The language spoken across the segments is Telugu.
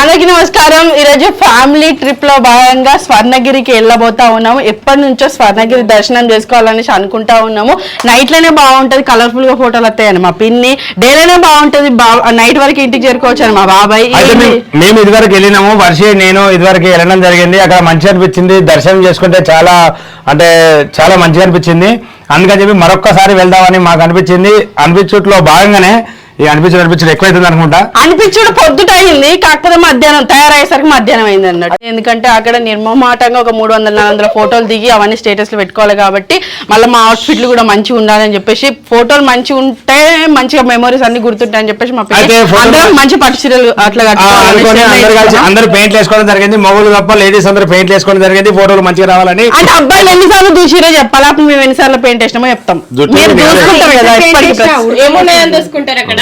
అందరికీ నమస్కారం. ఈరోజు ఫ్యామిలీ ట్రిప్లో భాగంగా స్వర్ణగిరికి వెళ్ళబోతా ఉన్నాము. ఎప్పటి నుంచో స్వర్ణగిరి దర్శనం చేసుకోవాలనేసి అనుకుంటా ఉన్నాము. నైట్లోనే బాగుంటది కలర్ఫుల్గా ఫోటోలు వస్తాయని మా పిన్ని. డేలోనే బాగుంటది నైట్ వరకు ఇంటికి చేరుకోవచ్చు అని మా బాబాయ్? మేము- ఇదివరకు వెళ్ళినాము. వర్షి నేను ఇదివరకు వెళ్ళడం జరిగింది. అక్కడ మంచిగా అనిపించింది. దర్శనం చేసుకుంటే చాలా అంటే చాలా మంచిగా అనిపించింది. అందుకని చెప్పి మరొక్కసారి వెళ్దామని మాకు అనిపించింది. అనిపించుట్లో భాగంగానే అనిపించడం అనిపించడం ఎక్కువైతుంది అనుకుంటా. అనిపించుడు పొద్దుట అయింది కాకపోతే మధ్యాహ్నం తయారయ్యేసరికి మధ్యాహ్నం అయింది అన్నట్టు. ఎందుకంటే అక్కడ నిర్మమాటంగా ఒక మూడు వందల నాలుగు వందల ఫోటోలు దిగి అవన్నీ స్టేటస్లో పెట్టుకోవాలి కాబట్టి మళ్ళీ మా అవుట్ఫిట్లు కూడా మంచిగా ఉండాలని చెప్పేసి ఫోటోలు మంచిగా ఉంటే మంచిగా మెమరీస్ అన్ని గుర్తుంటాయని చెప్పేసి మా అందరం మంచి పట్టు చీరలు అట్లా అందరు పెయింట్లు వేసుకోవడం జరిగింది. మగవాళ్ళు తప్ప లేడీస్ అందరూ పెయింట్లు వేసుకోవడం జరిగింది. ఫోటోలు మంచిగా రావాలని. అంటే అబ్బాయిలు ఎన్నిసార్లు దూసిరో చెప్పాలా? అప్పుడు మేము ఎన్నిసార్లు పెయింట్ వేసినామో చెప్తాం. మీరు చూసుకుంటారు కదా ఎప్పటికీ ఏమున్నాయని చూసుకుంటారు అక్కడ?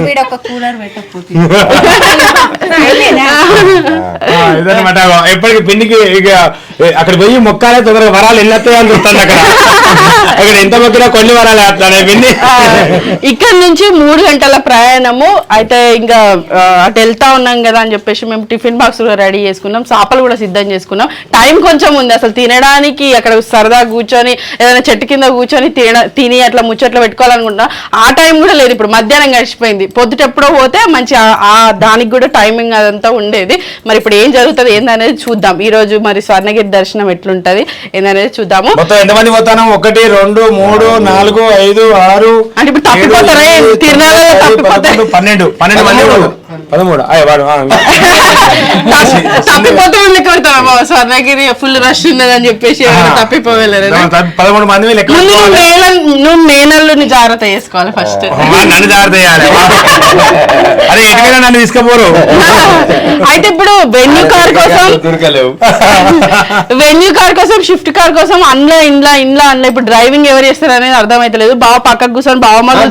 వీడు ఒక కూలర్ పెట్టకపోతే. ఆ, ఇదన్నమాట. ఎప్పటికి పిండికి ఇక అక్కడ పోయి మొక్కాలే తొందరగా వరాలు ఎన్నెత్తాయని చూస్తాను అక్కడ. అక్కడ ఎంత మొక్కినా కొన్ని వరాలు వేస్తానే పిండి. ఇక్కడ నుంచి మూడు గంటల ప్రయాణము. అయితే ఇంకా అటు వెళ్తా ఉన్నాం కదా అని చెప్పేసి మేము టిఫిన్ బాక్స్ కూడా రెడీ చేసుకున్నాం. చేపలు కూడా సిద్ధం చేసుకున్నాం. టైం కొంచెం ఉంది. అసలు తినడానికి అక్కడ సరదా కూర్చొని ఏదైనా చెట్టు కింద కూర్చొని తిన తిని అట్లా ముచ్చట్లు పెట్టుకోవాలనుకుంటున్నాం. ఆ టైం కూడా లేదు. ఇప్పుడు మధ్యాహ్నం గడిచిపోయింది. పొద్దుటెప్పుడో పోతే మంచి ఆ- దానికి కూడా టైమింగ్ అదంతా ఉండేది. మరి ఇప్పుడు ఏం జరుగుతుంది ఏందనేది చూద్దాం. ఈ రోజు మరి స్వర్ణగిరి దర్శనం ఎట్లుంటది ఏందనేది చూద్దాము. మొత్తం ఎంతమంది పోతాను? ఒకటి రెండు మూడు నాలుగు ఐదు ఆరు అంటే ఇప్పుడు తప్పిపోతారా? తిరునాళ్ళలో తప్పిపోతారా? పన్నెండు. పన్నెండు మంది పదమూడు. వాడు. తప్పిపోతే వెళ్ళి కొడతాం స్వర్ణగిరి ఫుల్ రష్ ఉన్నదని చెప్పేసి ఎవరు ఆ. తప్పిపోవలేరు. తప్ప- పదమూడు మంది లెక్క నువ్వు మేనల్లుని జాగ్రత్త చేసుకోవాలి ఫస్ట్. నన్ను జాగ్రత్త చేయాలి. అరే ఎటుకైనా నన్ను తీసుకుపోరు. అయితే ఇప్పుడు వెన్యూ కార్ కోసం వెన్యూ కార్ కోసం షిఫ్ట్ కార్ కోసం అందులో ఇంట్లో ఇంట్లో అందులో ఇప్పుడు డ్రైవింగ్ ఎవరు చేస్తారు అనేది అర్థమైతలేదు. బావ పక్కకు కూర్చొని బావ మళ్ళీ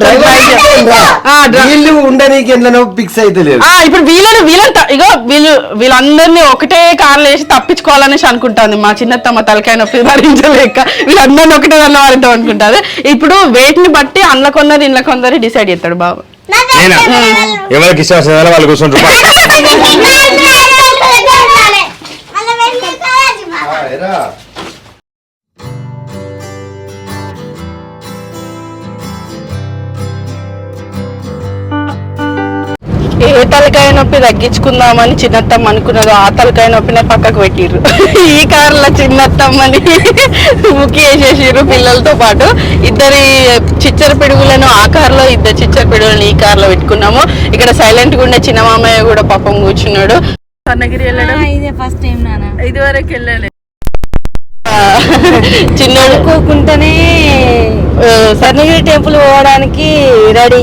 ఎట్లనో ఫిక్స్ అయితే లేదు ఇప్పుడు వీళ్ళని వీళ్ళని ఇగో వీళ్ళు వీళ్ళందరినీ ఒకటే కార్లు వేసి తప్పించుకోవాలనేసి అనుకుంటాంది మా చిన్నత్తమ్మ తలకాయ నొప్పి భరించలేక. వీళ్ళందరినీ ఒకటే దానిలో వారిద్దాం అనుకుంటారు ఇప్పుడు వేటిని బట్టి అందులో కొందరు ఇంట్లో కొందరు డిసైడ్ చేస్తాడు బాబు. నేనా? ఎవరికి ఇష్టం వస్తుందో వాళ్ళు కూర్చుంటారు నొప్పి తగ్గించుకుందామని చిన్నత్తమ్మ అనుకున్నదో ఆ తలకాయ నొప్పినే పక్కకు పెట్టిర్రు. ఈ కార్లో చిన్నత్తమ్మని ముక్కి వేసేసిర్రు పిల్లలతో పాటు. ఇద్దరి చిచ్చర పిడుగులను ఆ కార్లో ఇద్దరు చిచ్చర పిడుగులను ఈ కార్లో పెట్టుకున్నాము. ఇక్కడ సైలెంట్గా ఉండే చిన్న మామయ్య కూడా పాపం కూర్చున్నాడు. స్వర్ణగిరి వెళ్ళడం? ఇదే ఫస్ట్ టైం నాన్న. ఇదివరకు వెళ్ళలే చిన్నోడు. అనుకోకుండానే ఆ, స్వర్ణగిరి టెంపుల్ పోవడానికి రెడీ.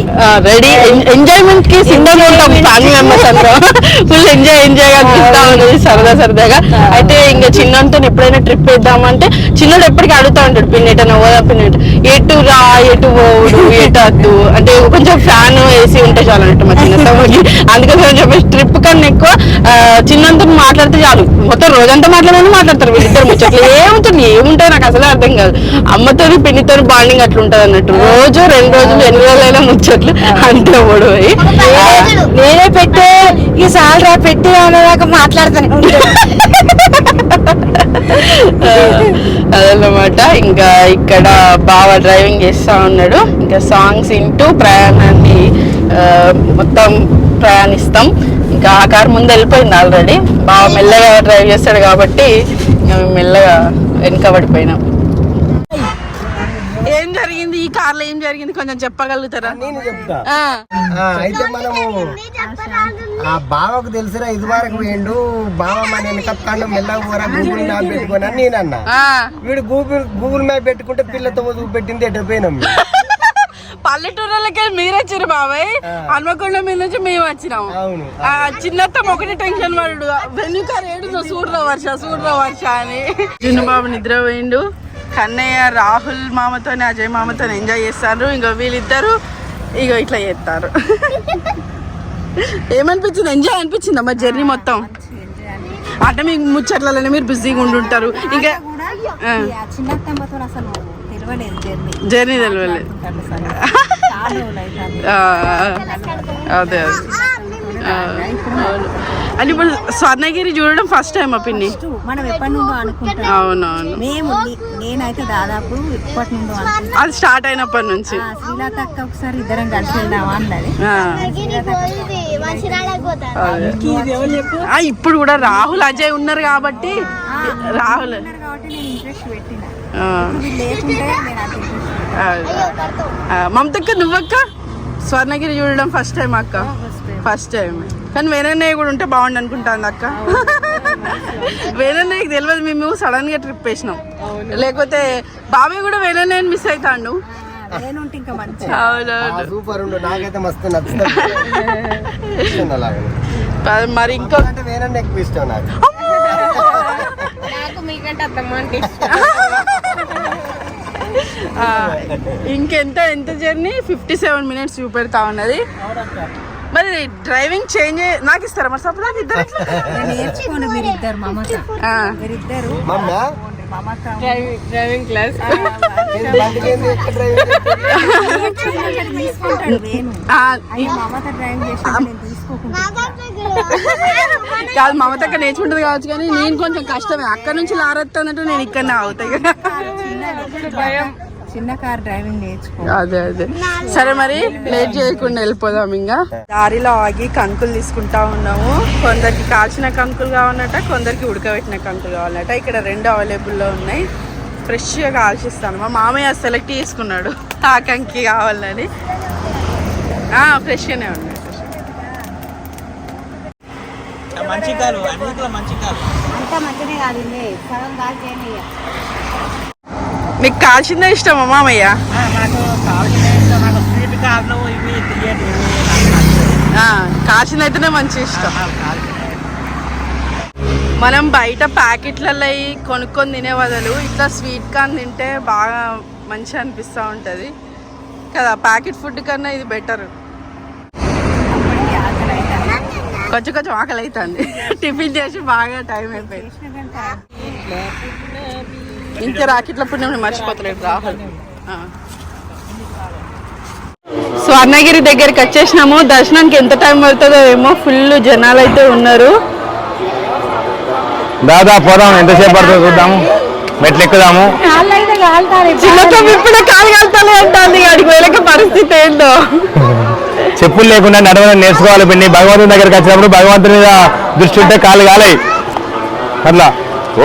రెడీ. ఎంజాయ్మెంట్కి సిద్ధంగా ఉంటాం ఫ్యామిలీ మెంబర్స్ అందరం. ఫుల్ ఎంజాయ్ ఎంజాయ్గా ఉన్నది సరదా సరదాగా. అయితే ఇంకా చిన్నతో ఎప్పుడైనా ట్రిప్ వేద్దామంటే చిన్నోడు ఎప్పటికీ అడుగుతా ఉంటాడు పిన్ని ఎటన్నా పోదా పిన్ని ఎటు. రా ఎటు పోవుడు ఎటు వద్దు. అంటే కొంచెం ఫ్యాన్ ఏసీ ఉంటే చాలు అన్నట్టు మా చిన్నతమ్మకి అందుకని అని చెప్పేసి ట్రిప్ కన్నా ఎక్కువ చిన్నంతో మాట్లాడితే చాలు. మొత్తం రోజంతా మాట్లాడమని మాట్లాడతారు వీళ్ళిద్దరు ముచ్చట్లు. ఏముంటుంది? ఏముంటాయి నాకు అసలే అర్థం కాదు. అమ్మతో పిన్నితో బాండింగ్ అట్లా ఉంటది అన్నట్టు. రోజు రెండు రోజులు ఎన్ని రోజులైనా ముచ్చట్లు అంతే ఓడిపోయి. నేనే పెట్టే ఈ సాల్ రా పెట్టి అనేదాకా మాట్లాడుతూనే అదన్నమాట. ఇంకా ఇక్కడ బావ డ్రైవింగ్ చేస్తా ఉన్నాడు. ఇంకా సాంగ్స్ వింటూ ప్రయాణాన్ని మొత్తం ప్రయాణిస్తాం. ఇంకా ఆ కారు ముందు వెళ్ళిపోయింది ఆల్రెడీ. బావ మెల్లగా డ్రైవ్ చేస్తాడు కాబట్టి మేము మెల్లగా వెనక పడిపోయినాం ఏం జరిగింది? ఈ కార్లో ఏం జరిగింది? కొంచెం చెప్పగలుగుతారా? నేను చెప్తా. ఆ, అయితే మనము ఆ బావకు తెలుసురా ఇది వరకు వేయండు బావ మన వెనకత్తాండు మెల్లగా పోరా గూగుల్ మ్యాప్ పెట్టుకొని అని నేను అన్నా ఆ. వీడు గూగుల్ గూగుల్ మ్యాప్ పెట్టుకుంటే పిల్లతో చూపెట్టింది ఎటు పోయినాం మేము. పల్లెటూరులకే మీరు వచ్చారు బాబాయ్. హన్మకొండ మీద నుంచి మేము వచ్చినాము అవును ఆ చిన్నత్తం ఒకటి టెన్షన్ పడు వెనుక ఏడుదో సూర్య వర్ష సూర్య వర్ష అని. చిన్నబాబు నిద్ర పోయిండు కన్నయ్య రాహుల్ మామతో అజయ్ మామతో ఎంజాయ్ చేస్తారు. ఇంకా వీళ్ళిద్దరు ఇక ఇట్లా చేస్తారు. ఏమనిపించింది? ఎంజాయ్ అనిపించింది అమ్మ జర్నీ మొత్తం? అంటే మీకు ముచ్చట్లలోనే మీరు బిజీగా ఉండుంటారు. ఇంకా ఆ, చిన్నత్తమ్మతో అసలు జర్నీ. ఆ, అదే అదే. ఇప్పుడు స్వర్ణగిరి చూడడం ఫస్ట్ టైం ఆ పిన్ని? మనం ఎప్పటి నుండో అనుకుంటాం. అవునవును. మేము నేనైతే దాదాపు ఇప్పటి నుండో అది స్టార్ట్ అయినప్పటి నుంచి. ఆ, శ్రీలత అక్క ఒకసారి ఇద్దరం కలిసి వెళ్దామా అన్నది. ఇప్పుడు కూడా రాహుల్ అజయ్ ఉన్నారు కాబట్టి రాహుల్. ఉన్నారు కాబట్టి నేను ఇంట్రెస్ట్ పెట్టిన. మమతక్క నువ్వక్క? స్వర్ణగిరి చూడడం ఫస్ట్ టైం అక్క. ఫస్ట్ టైం కానీ వేణన్నయ్య కూడా ఉంటే బాగుండు అనుకుంటాను అక్క. వేణన్నయ్యకి తెలియదు మేము సడన్గా ట్రిప్ వేసినాం. లేకపోతే బాబాయ్ కూడా వేణన్నయ్యని మిస్ అవుతాడు సూపర్ ఉండు నాకైతే మస్తు నచ్చుతుంది. మరి ఇంకో వేరే ఎక్కువ ఇష్టం నాకు. ఆ, ఇంకెంత ఎంత జర్నీ ఫిఫ్టీ సెవెన్ మినిట్స్ చూపెడతా ఉన్నది. మరి డ్రైవింగ్ చేంజ్ నాకు ఇస్తారా మరి? సపోజ్ నాకు ఇద్దరు డ్రైవింగ్ ఆ, అయ్యి మమత కాదు మమతక్క నేర్చుకుంటది కావచ్చు కానీ నేను కొంచెం కష్టమే. అక్కడ నుంచి లారెత్తానంటే నేను ఇక్కడనే అవుతాయి కదా చిన్న కార్ డ్రైవింగ్ నేర్చుకో. అదే అదే. సరే మరి లేట్ చేయకుండా వెళ్ళిపోదాం ఇంకా. దారిలో ఆగి కంకులు తీసుకుంటా ఉన్నాము. కొందరికి కాల్చిన కంకులు కావాలన్నట కొందరికి ఉడకబెట్టిన కంకులు కావాలన్నట ఇక్కడ రెండు అవైలబుల్లో ఉన్నాయి. ఫ్రెష్గా కాల్చిస్తాను. మా మామయ్య సెలెక్ట్ చేసుకున్నాడు. ఆ కంకి కావాలని. ఆ, ఫ్రెష్గానే ఉన్నాయి మంచి కాలు అన్నింటిలో మంచి కాలు. అంతా మంచినే కాదు సగం కాల్ చేయండి మీకు కాల్చిందే ఇష్టమా మామయ్య. ఆ, కాల్చిందైతేనే మంచి ఇష్టం. మనం బయట ప్యాకెట్లలో కొనుక్కొని తినే బదులు ఇట్లా స్వీట్ కార్న్ తింటే బాగా మంచిగా అనిపిస్తూ ఉంటుంది. కదా ప్యాకెట్ ఫుడ్ కన్నా ఇది బెటర్. కొంచెం కొంచెం ఆకలి అవుతుంది టిఫిన్ చేసి బాగా టైం అయిపోయింది. ఇంకా రాకెట్ల పుణ్యం మర్చిపోతలేదు రాహుల్. స్వర్ణగిరి దగ్గరికి వచ్చేసినాము. దర్శనానికి ఎంత టైం పడుతుందో ఏమో ఫుల్ జనాలు అయితే ఉన్నారు. దాదా పోదాం ఎంతసేపు పడుతుందో చూద్దాము. మెట్లు ఎక్కుదాము. చిన్నతో ఇప్పుడే కాలు కలుతానే అంటుంది. అడిగి వెళ్ళక పరిస్థితి ఏందో. చెప్పులు లేకుండా నడవడం నేర్చుకోవాలి పిండి భగవంతుని దగ్గరికి వచ్చినప్పుడు భగవంతుని మీద దృష్టి ఉంటే కాలు కాలయి. అట్లా.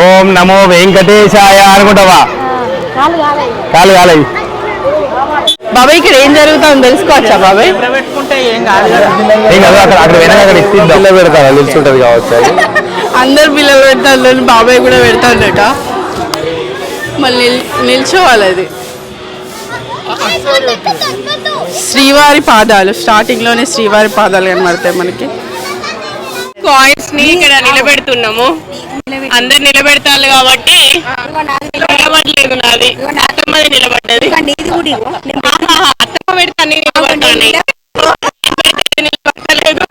ఓం నమో వెంకటేశాయ అనుకుంటావా? కాలు కాలే. బాబాయ్ ఇక్కడ ఏం జరుగుతుందో తెలుసుకోవచ్చా బాబాయ్? ఏం కాదు కదా ఏం కాదు అక్కడ అక్కడ వెనక అక్కడ ఇస్తే పెడతారా? నిల్చుంటది కావచ్చు అది. అందరు పిల్లలు పెడతారు బాబాయ్ కూడా పెడతాడట. మళ్ళీ నిల్- నిల్చోవాలి అది. శ్రీవారి పాదాలు స్టార్టింగ్లోనే శ్రీవారి పాదాలు కనబడతాయి మనకి. కాయిన్స్ని ఇక్కడ నిలబెడుతున్నాము. అందరు నిలబెడతారు కాబట్టి నిలబడలేదు నాది. అత్తమ్మది నిలబడ్డది. అత్తమ్మ పెడితే అన్ని నిలబడతాయి. నిలబడలేదు.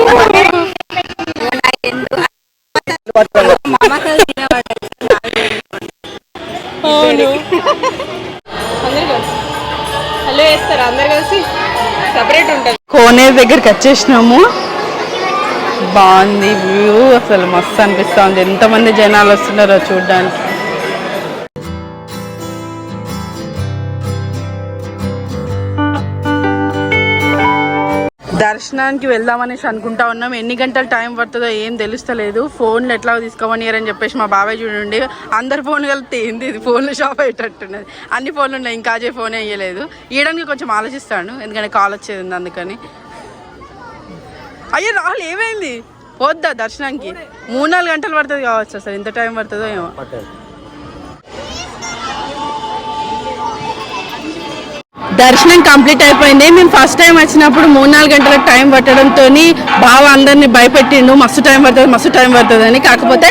మమత తినబడ్డది. హలో వేస్తారు? అందరు కలిసి? సపరేట్ ఉంటుంది. కోనేరు దగ్గరికి వచ్చేసినాము. బాగుంది. వ్యూ అసలు మస్తు అనిపిస్తుంది. ఎంతమంది జనాలు వస్తున్నారో చూడడానికి. దర్శనానికి వెళ్దామనేసి అనుకుంటా ఉన్నాం. ఎన్ని గంటలు టైం పడుతుందో ఏం తెలుస్తలేదు. ఫోన్లు ఎట్లా తీసుకోమని అని చెప్పేసి మా బాబాయ్ చూడండి. అందరి ఫోన్ కలిపితే ఏంది ఇది? ఫోన్లు షాప్ అయ్యేటట్టున్నది. అన్ని ఫోన్లు ఉన్నాయి. ఇంకా అజయ్ ఫోన్ వేయలేదు ఇవ్వడానికి కొంచెం ఆలోచిస్తాను. ఎందుకంటే కాల్ వచ్చేది ఉంది అందుకని. అయ్యో రాహుల్ ఏమైంది? పోద్దా దర్శనానికి? మూడు నాలుగు గంటలు పడుతుంది కావచ్చు అసలు ఎంత టైం పడుతుందో ఏమో. దర్శనం కంప్లీట్ అయిపోయింది. మేము ఫస్ట్ టైం వచ్చినప్పుడు మూడు నాలుగు గంటల టైం పట్టడంతో బావ అందరిని భయపెట్టిండు మస్తు టైం పడుతుంది మస్తు టైం పడుతుంది అని. కాకపోతే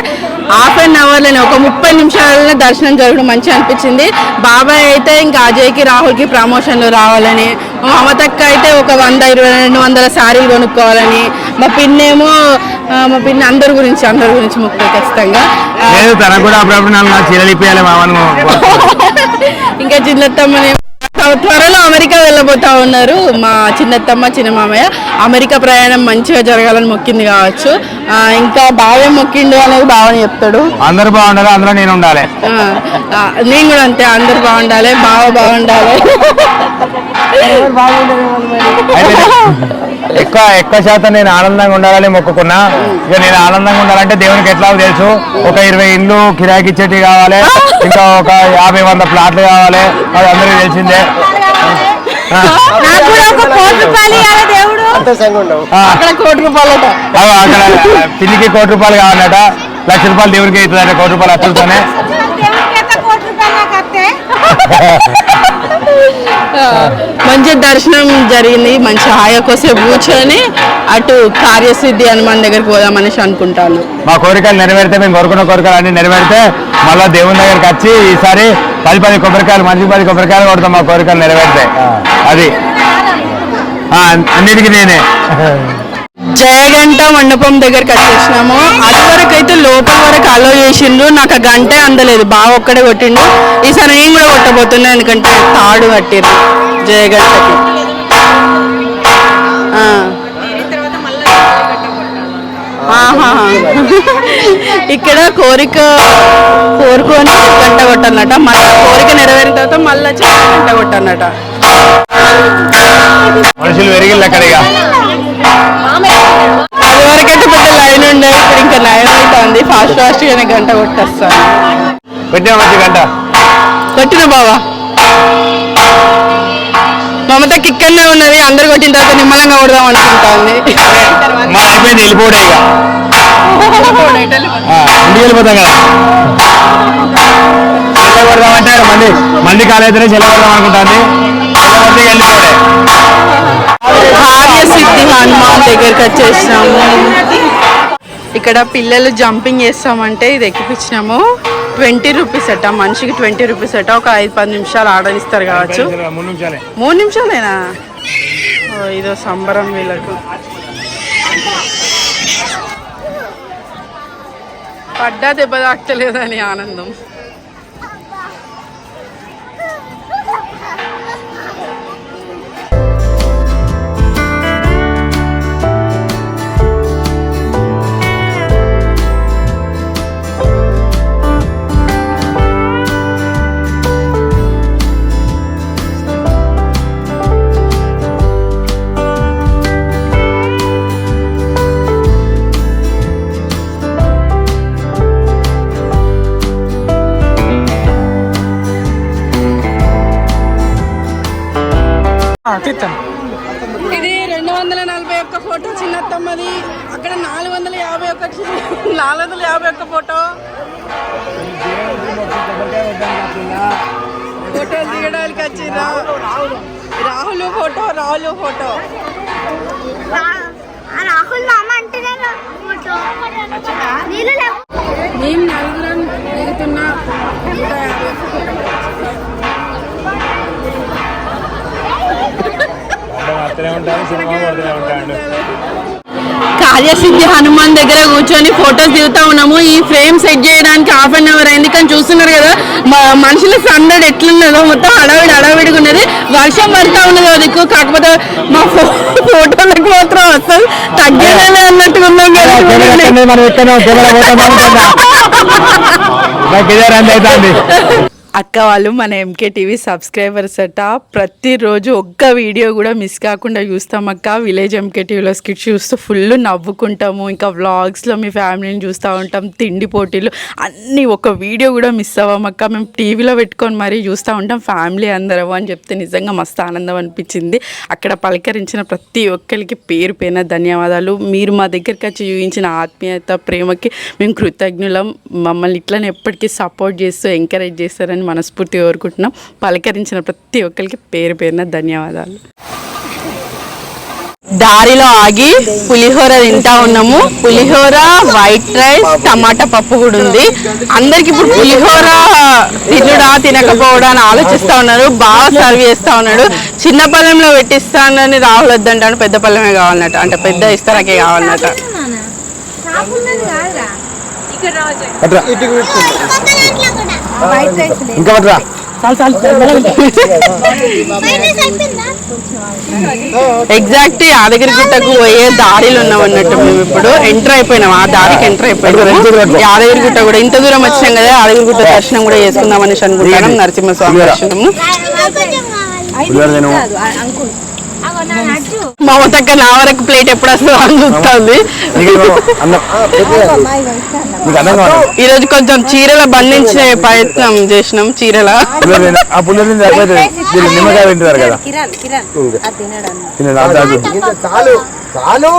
హాఫ్ అన్ అవర్లోనే ఒక ముప్పై నిమిషాలనే దర్శనం జరగడం మంచిగా అనిపించింది. బాబాయ్ అయితే ఇంకా అజయ్కి రాహుల్కి ప్రమోషన్లు రావాలని మమతక్క అయితే ఒక వంద ఇరవై రెండు వందల శారీలు కొనుక్కోవాలని మా పిన్నేమో మా పిన్ని అందరి గురించి అందరి గురించి ముక్కు ఖచ్చితంగా. ఇంకా చిన్నత్తమ్మనే త- త్వరలో అమెరికా వెళ్ళబోతా ఉన్నారు మా చిన్నత్తమ్మ చిన్న మామయ్య అమెరికా ప్రయాణం మంచిగా జరగాలని మొక్కింది కావచ్చు. ఇంకా బాగా మొక్కిండు అనేది బావని చెప్తాడు. అందరూ బాగుండాలి అందులో నేను ఉండాలి. నేను కూడా అంతే అందరు బాగుండాలి బావ బాగుండాలి. ఎక్కువ ఎక్కువ శాతం నేను ఆనందంగా ఉండాలని మొక్కుకున్నా. ఇక నేను ఆనందంగా ఉండాలంటే దేవునికి ఎట్లా తెలుసు. ఒక ఇరవై ఇండ్లు కిరాయికి ఇచ్చేటి కావాలి. ఇంకా ఒక యాభై వంద ప్లాట్లు కావాలి. అది అందరికీ తెలిసిందే. అక్కడ కోటి రూపాయలట. అగో అక్కడ పిల్లికి కోటి రూపాయలు కావాలట. లక్ష రూపాయలు దేవునికి అవుతుందంటే కోటి రూపాయలు అచ్చుతోనే మంచి దర్శనం జరిగింది మంచి హాయ కోసేపు కూర్చొని అటు కార్యసిద్ధి హనుమాన్ దగ్గరికి పోదామనేసి అనుకుంటాను. మా కోరికలు నెరవేరితే మేము కోరుకున్న కోరికలు అన్ని నెరవేరితే మళ్ళీ దేవుని దగ్గరికి వచ్చి ఈసారి పది పది కొబ్బరికాయలు మనిషికి పది కొబ్బరికాయలు కొడతాం మా కోరికలు నెరవేరితే. అది. ఆ, అన్నిటికీ నేనే. జయగంట మండపం దగ్గరికి వచ్చేసినాము. అది వరకు అయితే లోపల వరకు అలో చేసిండ్రు. నాకు ఆ గంటే అందలేదు. బాగా ఒక్కడే కొట్టిండు. ఈసారి నేను కూడా కొట్టబోతున్నా ఎందుకంటే తాడు కట్టిర్రు జయగంటకి. ఇక్కడ కోరిక కోరుకొని గంట కొట్టన్నట. మళ్ళీ కోరిక నెరవేరిన తర్వాత మళ్ళీ వచ్చి గంట కొట్టన్నట. మనుషులు పెరిగిళ్ళు అక్కడిగా అది వరకైతే పెద్ద లైన్ ఉండే ఇప్పుడు ఇంకా లైన్ అవుతుంది. ఫాస్ట్ ఫాస్ట్ గానే గంట కొట్టేస్తాను. పెట్టిన మంచి గంట? కొట్టిన బావా? మమతకి ఇక్కడనే ఉన్నది అందరు కొట్టిన తర్వాత నిమ్మలంగా కొడదాం అనుకుంటుంది. మా అయిపోయింది వెళ్ళిపోవడే ఇక. ఇంటికి వెళ్ళిపోతాం కదా. చెల్ల కొడదామంటే మంది మంది కాలేదనే చెల్ల కొడదాం అనుకుంటుంది. కొడితే కార్యసిద్ధి హనుమాన్ దగ్గరికి వచ్చేసినాము. ఇక్కడ పిల్లలు జంపింగ్ చేస్తామంటే ఇది ఎక్కిపించినాము. ట్వంటీ రూపీస్ అట మనిషికి ట్వంటీ రూపీస్ అట ఒక ఐదు పది నిమిషాలు ఆడనిస్తారు కావచ్చు. మూడు నిమిషాలే. మూడు నిమిషాలేనా? ఇదో సంబరం వీళ్ళకు. పడ్డా దెబ్బ తాకలేదని ఆనందం. ఇది రెండు వందల నలభై ఒక్క ఫోటో చిన్నత్తమ్మది. అక్కడ నాలుగు వందల యాభై ఒకటి నాలుగు వందల యాభై ఒక్క ఫోటో. ఫోటోలు దిగడానికి వచ్చిందా రాహుల్ ఫోటో రాహుల్ ఫోటో. రాహుల్ మేము నలుగురం కార్యసిద్ధి హనుమాన్ దగ్గర కూర్చొని ఫొటోస్ దిగుతా ఉన్నాము. ఈ ఫ్రేమ్ సెట్ చేయడానికి హాఫ్ అన్ అవర్ అయింది. కానీ చూస్తున్నారు కదా మా- మనుషుల సందడి ఎట్లున్నదో మొత్తం హడావిడి హడావిడిగా ఉన్నది. వర్షం పడతా ఉన్నది అది ఎక్కువ కాకపోతే మా ఫో- ఫోటోలకు మాత్రం అసలు తగ్గేదే అన్నట్టుగా ఉన్నాం కదా. అక్క వాళ్ళు మన ఎంకే టీవీ సబ్స్క్రైబర్స్ అట ప్రతిరోజు ఒక్క వీడియో కూడా మిస్ కాకుండా చూస్తాం అక్క. విలేజ్ ఎంకే టీవీలో స్కిట్ చూస్తూ ఫుల్ నవ్వుకుంటాము. ఇంకా వ్లాగ్స్లో మీ ఫ్యామిలీని చూస్తూ ఉంటాం తిండి పోటీలు అన్నీ ఒక వీడియో కూడా మిస్ అవ్వం అక్క. మేము టీవీలో పెట్టుకొని మరీ చూస్తూ ఉంటాం ఫ్యామిలీ అందరం అని చెప్తే నిజంగా మస్తు ఆనందం అనిపించింది. అక్కడ పలకరించిన ప్రతి ఒక్కరికి పేరు పైన ధన్యవాదాలు. మీరు మా దగ్గరికి వచ్చి చూపించిన ఆత్మీయత ప్రేమకి మేము కృతజ్ఞులం. మమ్మల్ని ఇట్లనే ఎప్పటికీ సపోర్ట్ చేస్తూ ఎంకరేజ్ చేస్తారని మనస్ఫూర్తిగా కోరుకుంటున్నాం. పలకరించిన ప్రతి ఒక్కరికి పేరు పేరున ధన్యవాదాలు. దారిలో ఆగి పులిహోర తింటా ఉన్నాము. పులిహోర వైట్ రైస్ టమాటా పప్పు కూడా ఉంది. అందరికి ఇప్పుడు పులిహోర తినుడా తినకపోవడా అని ఆలోచిస్తా ఉన్నారు. బాగా సర్వ్ చేస్తా ఉన్నాడు. చిన్న పళ్ళెంలో పెట్టిస్తానని రాహుల్ వద్దంటాడు. పెద్ద పళ్ళెమే కావాలన్నట అంటే పెద్ద ఇస్తారాకే కావాలన్నట అట్రా. ఇంకా. ఎగ్జాక్ట్ యాదగిరి గుట్టకు పోయే దారిలో ఉన్నాం అన్నట్టు మేము ఇప్పుడు ఎంటర్ అయిపోయినాం. ఆ దారికి ఎంటర్ అయిపోయినాము. యాదగిరి గుట్ట కూడా ఇంత దూరం వచ్చినాం కదా యాదగిరి గుట్ట దర్శనం కూడా చేసుకుందాం అనేసి అనుకుంటున్నాం నరసింహస్వామి దర్శనము. మా వద్దక్క నా వరకు ప్లేట్ ఎప్పుడు వస్తుందో అని చూస్తుంది. ఈ రోజు కొంచెం చీరల బంధించే ప్రయత్నం చేసినాం చీరల. నిమ్మకాయ తింటారు కదా చాలు చాలు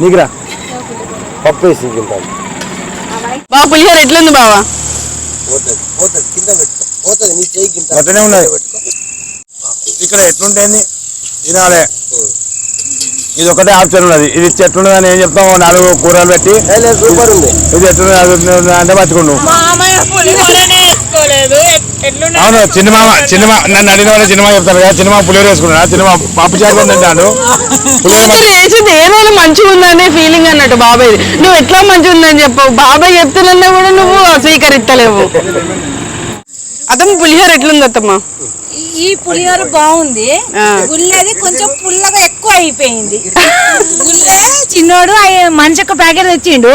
నీకురా పప్పు వేసి బావ పులిహోర ఎట్లుంది బావా? పోతుంది పోతుంది కింద పెట్టుకో పోతుంది నీ చేయి కింద అట్లనే ఉన్నది. ఇక్కడ ఎట్లుంటేంది? తినాలే. ఇది ఒకటే ఆప్షన్ ఉన్నది. ఇది అని ఏం చెప్తాం నాలుగు కూరలు పెట్టి. సూపర్ ఉంది. ఇది ఎట్లున్నది? అంటే పట్టుకుండు. అవును చిన్నమామ చిన్నమా నన్ను అడిగిన వాళ్ళు చిన్నమా చెప్తారు కదా. చిన్నమా పులిహోర వేసుకున్నా చిన్నమా పప్పు తింటాను పులిహోర వేసింది ఏదైనా మంచిగా ఉందనే ఫీలింగ్ అన్నట్టు బాబాయ్. నువ్వు ఎట్లా మంచిగా ఉందని చెప్పు. బాబాయ్ చెప్తున్నా కూడా నువ్వు స్వీకరిస్తలేవు అతను పులిహోర ఎట్లుంది అత్తమ్మ ఈ పులిహోర బాగుంది. గుల్లది కొంచెం పుల్లగా ఎక్కువ అయిపోయింది. చిన్నోడు మనిషి ఒక ప్యాకెట్ తెచ్చిండు.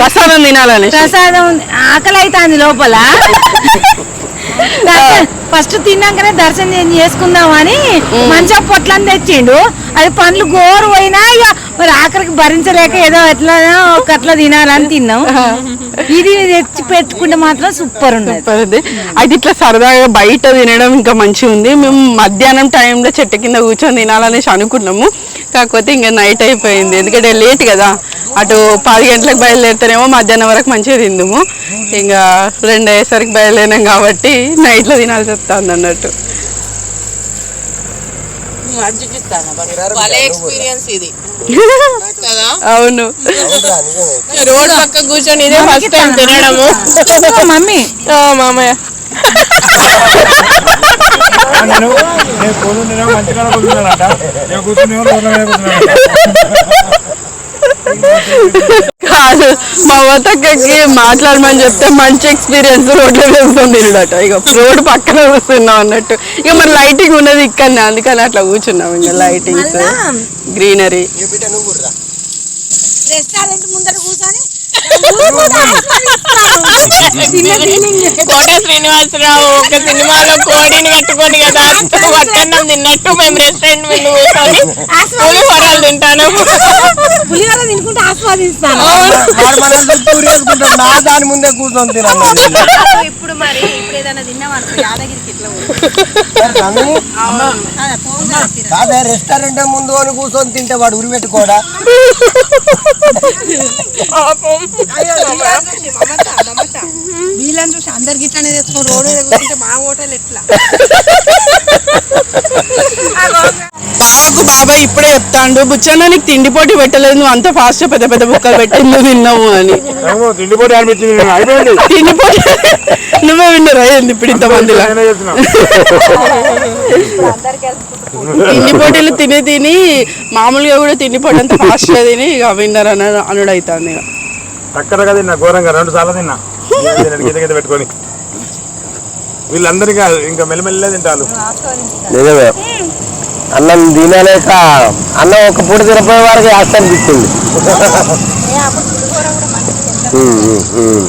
ప్రసాదం తినాలని ప్రసాదం ఉంది. ఆకలి అవుతుంది లోపల ఫస్ట్ తిన్నాకనే దర్శనం చేసుకుందామని మంచిగా పొట్లని తెచ్చిండు. అది పండ్లు గోరు పోయినా ఇక మరి ఆఖరికి భరించలేక ఏదో ఎట్లా ఒక అట్లా తినాలని తిన్నాం. ఇది తెచ్చి పెట్టుకుంటే మాత్రం సూపర్ ఉంది. అది ఇట్లా సరదాగా బయట తినడం ఇంకా మంచిగా ఉంది. మేము మధ్యాహ్నం టైంలో చెట్టు కింద కూర్చొని తినాలనేసి అనుకున్నాము. కాకపోతే ఇంకా నైట్ అయిపోయింది. ఎందుకంటే లేట్ కదా. అటు పది గంటలకు బయలుదేరితేనేమో మధ్యాహ్నం వరకు మంచిగా తిందుము. ఇంకా రెండు అయ్యేసరికి బయలుదేరినాం కాబట్టి నైట్లో తినాల్సి వస్తుంది అన్నట్టు. ఎక్స్పీరియన్స్ ఇది. కదా? అవును. రోడ్ పక్క కూర్చొని ఇదే ఫస్ట్ టైం తినడము. మమ్మీ. ఆ, మామయ్య. నేను నేను కూర్చుంటేనే మంచిగా కూర్చున్నానంట నేను కూర్చునే కాదు మా వతక్కకి మాట్లాడమని చెప్తే మంచి ఎక్స్పీరియన్స్ రోడ్లో వేసుకొని తినడట ఇక రోడ్ పక్కన కూర్చున్నాం అన్నట్టు. ఇక మరి లైటింగ్ ఉన్నది ఇక్కడనే అందుకని అట్లా కూర్చున్నాం ఇంకా లైటింగ్స్ గ్రీనరీ రెస్టారెంట్ ముందర కూర్చొని కోట శ్రీనివాసరావు ఒక సినిమాలో కోడిని కట్టుకొని కదా పట్టన్నం తిన్నట్టు మేము రెస్టారెంట్ ముందు కూర్చొని పులిహోరలు తింటాను. పులిహోర తినుకుంటూ ఆస్వాదిస్తాను. నా దాని ముందే కూర్చొని తినాలి ఇప్పుడు మరి ఇప్పుడు ఏదైనా తిన్నామనుకో యాదగిరికి ఇట్లా కాదే రెస్టారెంట్ ముందు కూర్చొని తింటే వాడు ఉరి పెట్టుకోడా పాపం. వీళ్ళని చూసి అందరికి ఇట్లానే తెచ్చుకొని రోడ్డు కూర్చుంటే మా హోటల్ ఎట్లా? బావకు బాబాయ్ ఇప్పుడే చెప్తాండు బుచ్చన్న నీకు తిండి పోటీ పెట్టలేదు నువ్వు అంత ఫాస్ట్ పెద్ద పెద్ద బుక్కలు పెట్టి నువ్వు తిన్నావు అని. తిండి పోటీ నువ్వే విన్నరా ఏంది ఇప్పుడు ఇంతమందిలో చెప్తున్నా తిండి పోటీలు తిని తిని మామూలుగా కూడా తిండి పోటీ అంత ఫాస్ట్గా తిని ఇక విన్నర్ అన అనుడు అవుతుంది ఇక. చక్కరగా తిన్నా ఘోరంగా రెండు సార్లు తిన్నా. గీత గీత పెట్టుకొని. వీళ్ళందరికీ కాదు, ఇంకా మెల్లమెల్లే తింటారు. నిజమే. అన్నం తినలేక అన్నం ఒక పూట తినపోయే వారికి ఉమ్, ఉమ్.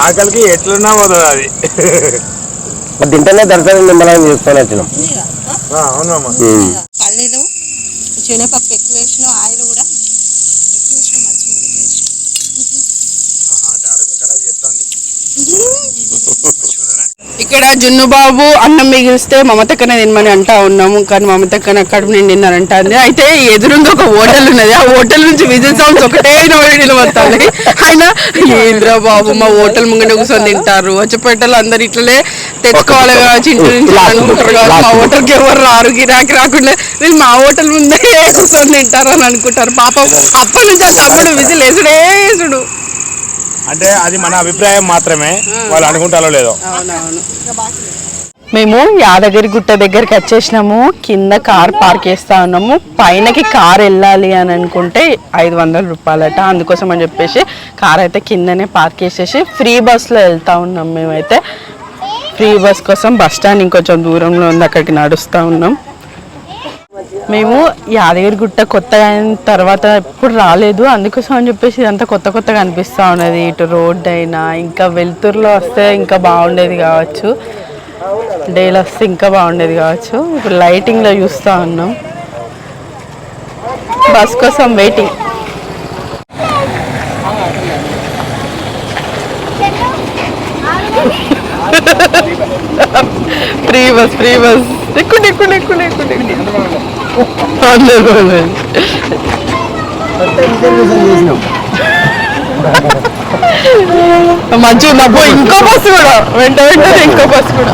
ఆకలికి ఎట్లున్నా పోతుంది అది. మరి తింటేనే దర్శనం నిమ్మలం చేసుకొని వచ్చినాం. ఆ, అవునమ్మా. పల్లీలు శనగపప్పు ఎక్కువ వేసిన ఆయిల్ కూడా ఎక్కువ వేసిన మంచిగా ఉంది టేస్ట్ ఇక్కడ జున్ను బాబు అన్నం మిగిలిస్తే మమతక్కనే తినమని అంటా ఉన్నాము. కానీ మమతక్కన కడుపు నిండిందని అంటుంది అయితే ఎదురుగా ఒక హోటల్ ఉన్నది. ఆ హోటల్ నుంచి విజిల్ సౌండ్స్ ఒకటే నిలబడుతుంది ఆయన ఏంద్రా బాబు మా హోటల్ ముంగట కూర్చొని తింటారు. వచ్చేపేటలు అందరు ఇట్లనే తెచ్చుకోవాలి కదా చింటి నుంచి అనుకుంటారు కదా మా హోటల్కి ఎవరు రారు గిరాకి రాకుండా వీళ్ళు మా హోటల్ ముందే కూర్చొని తింటారు అని అనుకుంటారు. పాపం అప్పటి నుంచి ఆ తమ్ముడు విజిల్ వేసుడే వేసుడు. అంటే అది మన అభిప్రాయం మాత్రమే. వాళ్ళు అనుకుంటారో లేదో. మేము యాదగిరి గుట్ట దగ్గరికి వచ్చేసినాము. కింద కార్ పార్క్ చేస్తా ఉన్నాము. పైనకి కార్ వెళ్ళాలి అని అనుకుంటే ఐదు వందల రూపాయలట. అందుకోసం అని చెప్పేసి కార్ అయితే కిందనే పార్క్ చేసేసి ఫ్రీ బస్లో వెళ్తా ఉన్నాం మేమైతే. ఫ్రీ బస్ కోసం బస్ స్టాండ్ ఇంకొంచెం దూరంలో ఉంది. అక్కడికి నడుస్తూ ఉన్నాం. మేము యాదగిరిగుట్ట కొత్తగా అయిన తర్వాత ఎప్పుడు రాలేదు. అందుకోసం అని చెప్పేసి ఇదంతా కొత్త కొత్తగా అనిపిస్తూ ఉన్నది. ఇటు రోడ్ అయినా ఇంకా వెలుతురులో వస్తే ఇంకా బాగుండేది కావచ్చు. డేలో వస్తే ఇంకా బాగుండేది కావచ్చు. ఇప్పుడు లైటింగ్లో చూస్తూ ఉన్నాం. బస్ కోసం waiting free bus free bus ఎక్కుండి ఎక్కుండి ఎక్కుండి ఎక్కుండి మంచిగా ఉన్నప్పుడు ఇంకో బస్సు కూడా. వెంట వెంటనే ఇంకో బస్సు కూడా.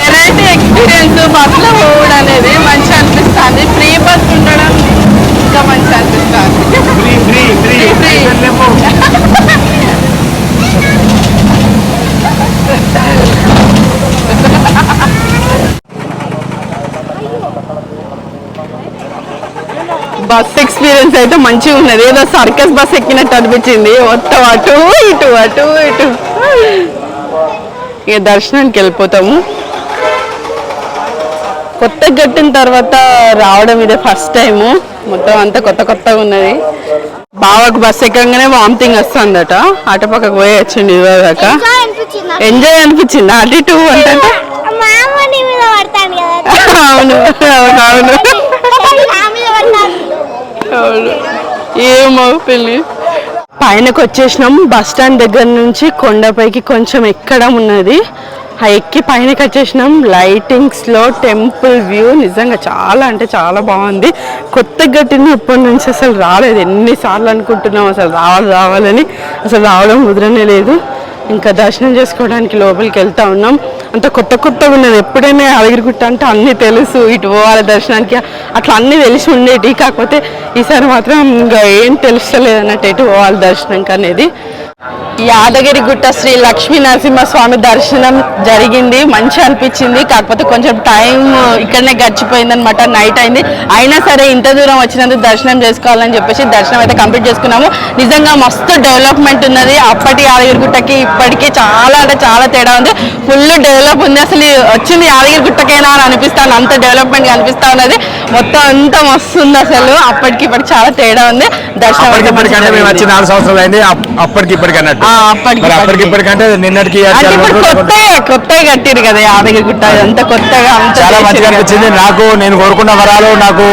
వెరైటీ ఎక్స్పీరియన్స్ బస్సులో పోవడం అనేది మంచిగా అనిపిస్తుంది. ఫ్రీ బస్ ఉండడం ఇంకా మంచిగా అనిపిస్తుంది. Free free free free bus experience అయితే మంచిగా ఉన్నది. ఏదో సర్కస్ బస్ ఎక్కినట్టు అనిపించింది. మొత్తం అటు ఇటు అటు ఇటు. ఇక దర్శనానికి వెళ్ళిపోతాము. కొత్త కట్టిన తర్వాత రావడం ఇదే ఫస్ట్ టైము మొత్తం అంతా కొత్త కొత్తగా ఉన్నది. బావకు బస్ ఎక్కగానే వామిటింగ్ వస్తుందట. అటుపక్కకు పోయి వచ్చింది ఇదిదాకా ఎంజాయ్ అనిపించింది? అటు ఇటు అంటే అవును అవును అవును నా మీద పడతాను అవును. ఏమో పెళ్ళి పైనకి వచ్చేసినాం బస్ స్టాండ్ దగ్గర నుంచి కొండపైకి కొంచెం ఎక్కడం ఉన్నది ఆ ఎక్కి పైనకి వచ్చేసినాం లైటింగ్స్లో టెంపుల్ వ్యూ నిజంగా చాలా అంటే చాలా బాగుంది. కొత్త గట్టినప్పటి నుంచి అసలు రాలేదు. ఎన్నిసార్లు అనుకుంటున్నాం అసలు రావాలి రావాలని. అసలు రావడం కుదరనే లేదు. ఇంకా దర్శనం చేసుకోవడానికి లోపలికి వెళ్తా ఉన్నాం. అంత కొత్త కొత్తగా ఉన్నది. ఎప్పుడైనా అలగిరిగుట్ట అంటే అన్నీ తెలుసు. ఇటు పోవాలి దర్శనానికి. అట్లా అన్నీ తెలిసి ఉండేటి కాకపోతే ఈసారి మాత్రం ఇంకా ఏం తెలుస్తలేదు అన్నట్టు ఎటు పోవాలి దర్శనంకి అనేది. యాదగిరి గుట్ట శ్రీ లక్ష్మీ నరసింహస్వామి దర్శనం జరిగింది. మంచి అనిపించింది. కాకపోతే కొంచెం టైం ఇక్కడనే గడిచిపోయింది అనమాట నైట్ అయింది. అయినా సరే ఇంత దూరం వచ్చినందుకు దర్శనం చేసుకోవాలని చెప్పేసి దర్శనం అయితే కంప్లీట్ చేసుకున్నాము. నిజంగా మస్తు డెవలప్మెంట్ ఉన్నది. అప్పటి యాదగిరి గుట్టకి ఇప్పటికి చాలా అంటే చాలా తేడా ఉంది. ఫుల్ డెవలప్ ఉంది. అసలు వచ్చింది యాదగిరి గుట్టకేనా అని అనిపిస్తాను అంత డెవలప్మెంట్ అనిపిస్తా ఉన్నది. మొత్తం అంతా మస్తు ఉంది అసలు. అప్పటికి ఇప్పటికి చాలా తేడా ఉంది. దర్శనం అప్పటికి అయితే అప్పటికి అన్నట్టు. మరి. ఇప్పటికంటే నిన్నటికి కొత్త కట్టిరు కదా యాదగిరి గుట్ట అంత కొత్తగా చాలా మంచిగా. అనిపించింది. నాకు నేను కోరుకున్న వరాలు నాకు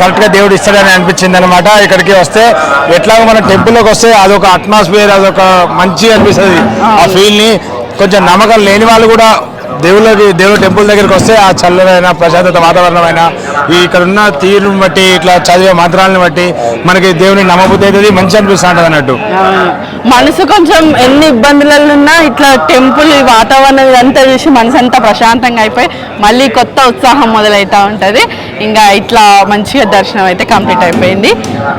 కరెక్ట్గా దేవుడు ఇస్తాడని అనిపించింది అనమాట ఇక్కడికి వస్తే ఎట్లాగో మన టెంపుల్లోకి వస్తే అదొక అట్మాస్ఫియర్ అదొక మంచి అనిపిస్తుంది. ఆ. ఫీల్ని కొంచెం నమ్మకం లేని వాళ్ళు కూడా దేవుళ్ళకి దేవుడు టెంపుల్ దగ్గరికి వస్తే ఆ చల్లమైన ప్రశాంతత వాతావరణమైన అయినా ఇక్కడ ఉన్న తీరుని బట్టి ఇట్లా చదివే మంత్రాలను బట్టి మనకి దేవుని నమ్మబుద్ధి అవుతుంది మంచి అనిపిస్తూ ఉంటుంది అన్నట్టు మనసు కొంచెం ఎన్ని ఇబ్బందులలో ఉన్నా ఇట్లా టెంపుల్ వాతావరణం ఇదంతా చూసి మనసు అంతా ప్రశాంతంగా అయిపోయి మళ్ళీ కొత్త ఉత్సాహం మొదలవుతూ ఉంటుంది. ఇంకా ఇట్లా మంచిగా దర్శనం అయితే కంప్లీట్ అయిపోయింది.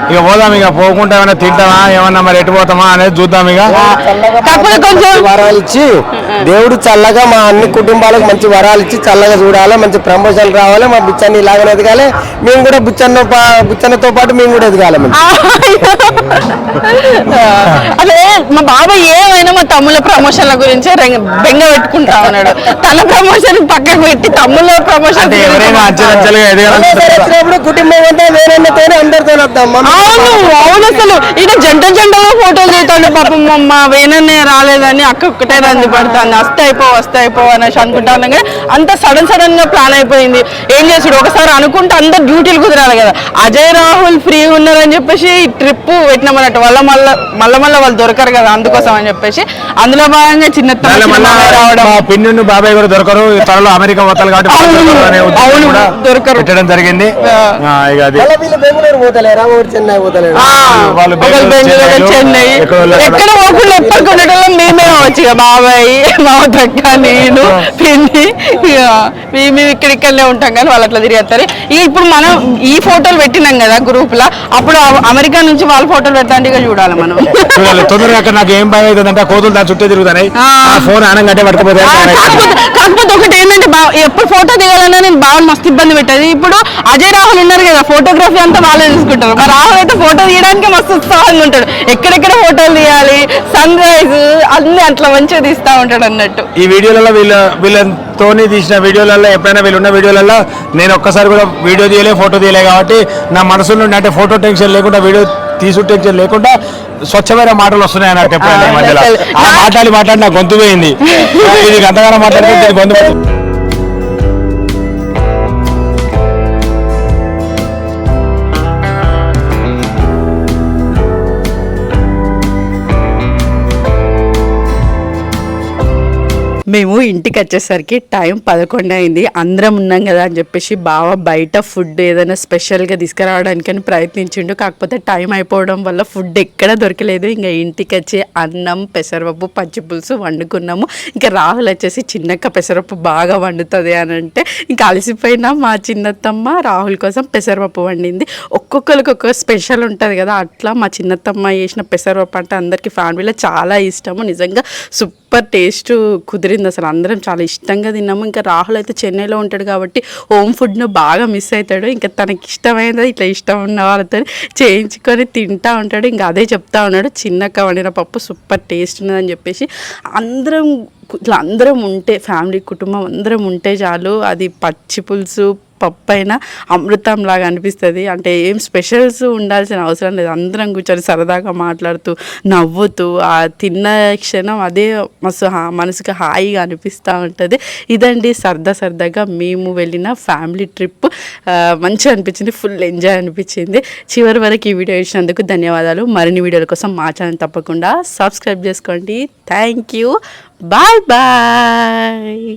ఇక పోదాం ఇక పోకుండా ఏమైనా తింటామా ఏమన్నా మరి ఎటు పోతామా అనేది చూద్దాం ఇక. కాకపోతే కొంచెం వరాలు ఇచ్చి దేవుడు చల్లగా మా అన్ని కుటుంబాలకు మంచి వరాలు ఇచ్చి చల్లగా చూడాలి మంచి ప్రమోషన్ రావాలి మా బుచ్చన్ని ఇలాగనే ఎదగాలి మేము కూడా బుచ్చన్న పా- బుచ్చన్నతో పాటు మేము కూడా ఎదగాలి అదే మా బాబాయ్ ఏమైనా మా తమ్ముల ప్రమోషన్ల గురించి బెంగ పెట్టుకుంటా ఉన్నాడు. తన ప్రమోషన్ పక్కకు పెట్టి తమ్ముల ప్రమోషన్ ఎవరైనా అంచెలంచెలుగా వచ్చినప్పుడు కుటుంబం అంతా వేరేతోనే అందరితో వద్దాం అవును అవును అసలు. ఈయన జంట జంటలో ఫోటోలు తీస్తాడు పాపం మా వేనన్నే రాలేదని అక్క ఒక్కటే రంది పడుతుంది. వస్తే అయిపో వస్తే అయిపో అనేసి అనుకుంటా ఉన్నాం కానీ అంత సడన్ సడన్గా ప్లాన్ అయిపోయింది. ఏం చేసాడు ఒకసారి అనుకుంటే అందరు డ్యూటీలు కుదరాలి కదా. అజయ్ రాహుల్ ఫ్రీ ఉన్నారని చెప్పేసి ట్రిప్ పెట్టినామన్నట్టు. వాళ్ళ మళ్ళీ మళ్ళీ మళ్ళీ వాళ్ళు దొరకరు కదా అందుకోసం అని చెప్పేసి. అందులో భాగంగా చిన్న పిన్నును బాబాయ్ కూడా దొరకరు. త్వరలో అమెరికా పోతారు కాబట్టి దొరకరు. పెట్టడం జరిగింది? ఆ, ఇక అది. మళ్ళీ వీళ్ళు బెంగళూరు పోతలేరా ఊరు చెన్నై పోతలేరు ఆ, వాళ్ళు ఒకరు బెంగళూరు, బెంగళూరు చెన్నై, చెన్నై. ఎక్కడ వాళ్ళు- ఎక్కడ పోకుండా ఎప్పటికి ఉండటంలో మేమే వచ్చు ఇక బాబాయ్ మా దక్క నేను పిన్ని ఇక మేము మేము ఇక్కడ ఇక్కడనే ఉంటాం కానీ వాళ్ళు అట్లా తిరిగేస్తారు. ఇక ఇప్పుడు మనం ఈ ఫోటోలు పెట్టినాం కదా గ్రూప్లో అప్పుడు అమెరికా నుంచి వాళ్ళ ఫోటోలు పెడతాంటే ఇక చూడాలి మనం. చూడాలి. తొందరగా అక్కడ నాకు ఏం భయం అవుతుందంటే ఆ కోతులు దాని చుట్టూ తిరుగుతాయి ఆ. ఫోన్ ఆనంగా అంటే పట్టుకుపోతే ఆ, కాకపోతే కాకపోతే ఒకటి ఏంటంటే ఎప్పుడు ఫోటో దిగాలన్నా నేను బాగా మస్తు ఇబ్బంది పెట్టేది. ఇప్పుడు అజయ్ రాహుల్ ఉన్నారు కదా ఫోటోగ్రఫీ అంతా వాళ్ళే చూసుకుంటారు. మరి రాహుల్ అయితే ఫోటో తీయడానికి మస్తు ఉత్సాహంగా ఉంటాడు. ఎక్కడెక్కడ ఫోటోలు తీయాలి సన్ రైజ్ అన్ని అట్లా మంచిగా తీస్తా ఉంటాడు అన్నట్టు. ఈ వీడియోలలో వీళ్ళ వీళ్ళతోని తీసిన వీడియోలలో ఎప్పుడైనా వీళ్ళు ఉన్న వీడియోలలో నేను ఒక్కసారి కూడా వీడియో తీయలే ఫోటో తీయలే కాబట్టి నా మనసు నుండి అంటే ఫోటో టెన్షన్ లేకుండా వీడియో తీసు టెన్షన్ లేకుండా స్వచ్ఛమైన మాటలు వస్తున్నాయి అన్నట్టు ఎప్పుడైనా మధ్యలో. ఆ మాట్లాడి మాట్లాడి నా గొంతు పోయింది. ఇది అంతగానో మాట్లాడితే గొంతు మేము ఇంటికి వచ్చేసరికి టైం పదకొండు అయింది. అందరం ఉన్నాం కదా అని చెప్పేసి బావ బయట ఫుడ్ ఏదైనా స్పెషల్గా తీసుకురావడానికి అని ప్రయత్నించిండు. కాకపోతే టైం అయిపోవడం వల్ల ఫుడ్ ఎక్కడ దొరకలేదు. ఇంకా ఇంటికి వచ్చి అన్నం పెసరపప్పు పచ్చి పులుసు వండుకున్నాము. ఇంకా రాహుల్ వచ్చేసి చిన్నక్క పెసరపప్పు బాగా వండుతుంది అని అంటే ఇంకా అలసిపోయిన మా చిన్నత్తమ్మ రాహుల్ కోసం పెసరపప్పు వండింది. ఒక్కొక్కరికి ఒక్కొక్క స్పెషల్ ఉంటుంది కదా అట్లా మా చిన్నత్తమ్మ చేసిన పెసరపప్పు అంటే అందరికీ ఫ్యామిలీలో చాలా ఇష్టము. నిజంగా సూపర్ టేస్ట్ కుదిరింది అసలు. అందరం చాలా ఇష్టంగా తిన్నాము. ఇంకా రాహుల్ అయితే చెన్నైలో ఉంటాడు కాబట్టి హోమ్ ఫుడ్ను బాగా మిస్ అవుతాడు. ఇంకా తనకి ఇష్టమైనది ఇట్లా ఇష్టం ఉన్న వాళ్ళతో చేయించుకొని తింటా ఉంటాడు. ఇంకా అదే చెప్తా ఉన్నాడు. చిన్నక్క వండిన పప్పు సూపర్ టేస్ట్ ఉన్నదని చెప్పేసి అందరం ఇట్లా అందరం ఉంటే ఫ్యామిలీ కుటుంబం అందరం ఉంటే చాలు. అది పచ్చి పులుసు పప్పు అయినా అమృతం లాగా అనిపిస్తుంది. అంటే ఏం స్పెషల్స్ ఉండాల్సిన అవసరం లేదు. అందరం కూర్చొని సరదాగా మాట్లాడుతూ నవ్వుతూ ఆ తిన్న క్షణం అదే మస్తు మనసుకు హాయిగా అనిపిస్తూ ఉంటుంది. ఇదండి సరదా సరదాగా మేము వెళ్ళిన ఫ్యామిలీ ట్రిప్. మంచిగా అనిపించింది ఫుల్ ఎంజాయ్ అనిపించింది. చివరి వరకు ఈ వీడియో ఇచ్చినందుకు ధన్యవాదాలు. మరిన్ని వీడియోల కోసం మా ఛానల్ తప్పకుండా సబ్స్క్రైబ్ చేసుకోండి. Thank you. Bye bye.